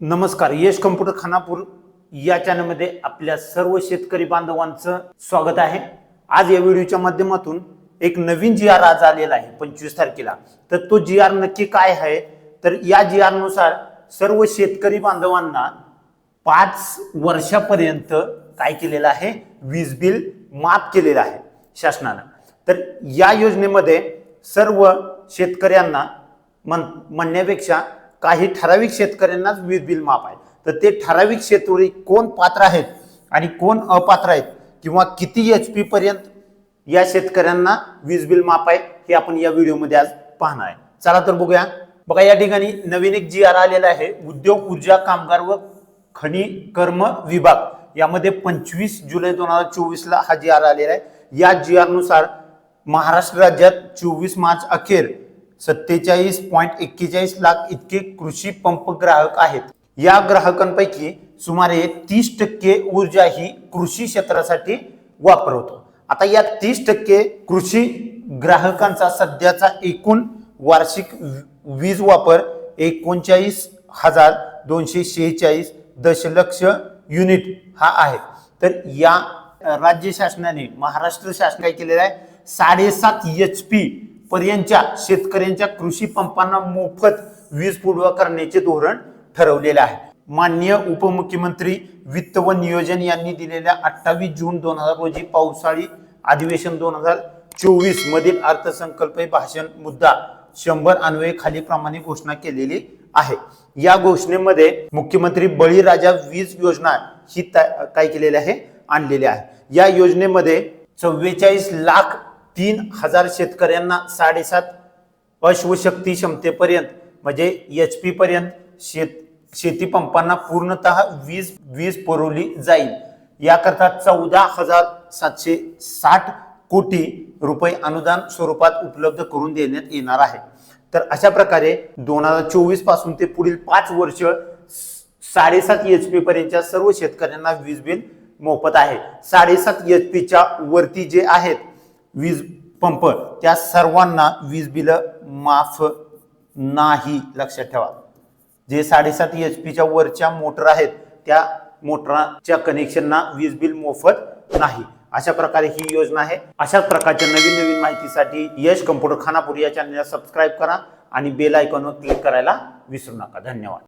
नमस्कार यश कम्प्युटर खानापूर या चॅनलमध्ये आपल्या सर्व शेतकरी बांधवांचं स्वागत आहे. आज या व्हिडिओच्या माध्यमातून एक नवीन जी आर आज आलेला आहे पंचवीस तारखेला. तर तो जी आर नक्की काय आहे? तर या जी आरनुसार सर्व शेतकरी बांधवांना पाच वर्षापर्यंत काय केलेलं आहे? वीज बिल माफ केलेलं आहे शासनानं. तर या योजनेमध्ये सर्व शेतकऱ्यांना म्हण म्हणण्यापेक्षा काही ठराविक शेतकऱ्यांनाच वीज बिल माफ आहे. तर ते ठराविक शेतकरी कोण पात्र आहेत आणि कोण अपात्र आहेत किंवा किती एच पी पर्यंत या शेतकऱ्यांना वीज बिल माफ आहे हे आपण या व्हिडिओमध्ये आज पाहणार आहे. चला तर बघूया. बघा या ठिकाणी नवीन एक जी आर आलेला आहे. उद्योग ऊर्जा कामगार व खनिकर्म विभाग. यामध्ये पंचवीस जुलै दोन हजार चोवीसला हा जी आर आलेला आहे. या जी आरनुसार महाराष्ट्र राज्यात चोवीस मार्च अखेर सत्तेचाळीस पॉईंट एक्केचाळीस लाख इतके कृषी पंप ग्राहक आहेत. या ग्राहकांपैकी सुमारे तीस टक्के ऊर्जा ही कृषी क्षेत्रासाठी वापर होतो आता या तीस टक्के कृषी ग्राहकांचा सध्याचा एकूण वार्षिक वी- वीज वापर एकोणचाळीस हजार दोनशे शेहेचाळीस दशलक्ष युनिट हा आहे. तर या राज्य शासनाने महाराष्ट्र शासन काय केलेलं आहे? साडेसात एच पी पर्यंतच्या शेतकऱ्यांच्या कृषी पंपांना मोफत वीज पुरवठा करण्याचे धोरण ठरवलेले आहे. माननीय उपमुख्यमंत्री वित्त व नियोजन यांनी दिलेल्या अठ्ठावीस जून दोन हजार रोजी पावसाळी अधिवेशन दोन हजार चोवीस मधील अर्थसंकल्प भाषण मुद्दा शंभर अन्वये खालीप्रमाणे घोषणा केलेली आहे. या घोषणेमध्ये मुख्यमंत्री बळीराजा वीज योजना ही काय केलेली आहे? आणलेली आहे. या योजनेमध्ये चव्वेचाळीस लाख तीन हजार शेतकऱ्यांना साडेसात अश्वशक्ती क्षमतेपर्यंत म्हणजे एच पी पर्यंत शेत शेती पंपांना पूर्णतः वीज वीज पुरवली जाईल. याकरता चौदा हजार सातशे साठ कोटी रुपये अनुदान स्वरूपात उपलब्ध करून देण्यात येणार आहे. तर अशा प्रकारे दोन हजार चोवीसपासून ते पुढील पाच वर्ष साडेसात एच पी पर्यंतच्या सर्व शेतकऱ्यांना वीज बिल मोफत आहे. साडेसात एच पीच्या वरती जे आहेत वीज पंप त्या सर्वांना वीज बिल माफ नाही लक्षात ठेवा. जे साडेसात एच पीच्या वरच्या मोटर आहेत त्या मोटरच्या कनेक्शनना वीज बिल मोफत नाही. अशा प्रकारे ही योजना आहे. अशाच प्रकारच्या नवीन नवीन माहितीसाठी यश कम्प्युटर खानापूर या चॅनलला सबस्क्राईब करा आणि बेल आयकॉनवर क्लिक करायला विसरू नका. धन्यवाद.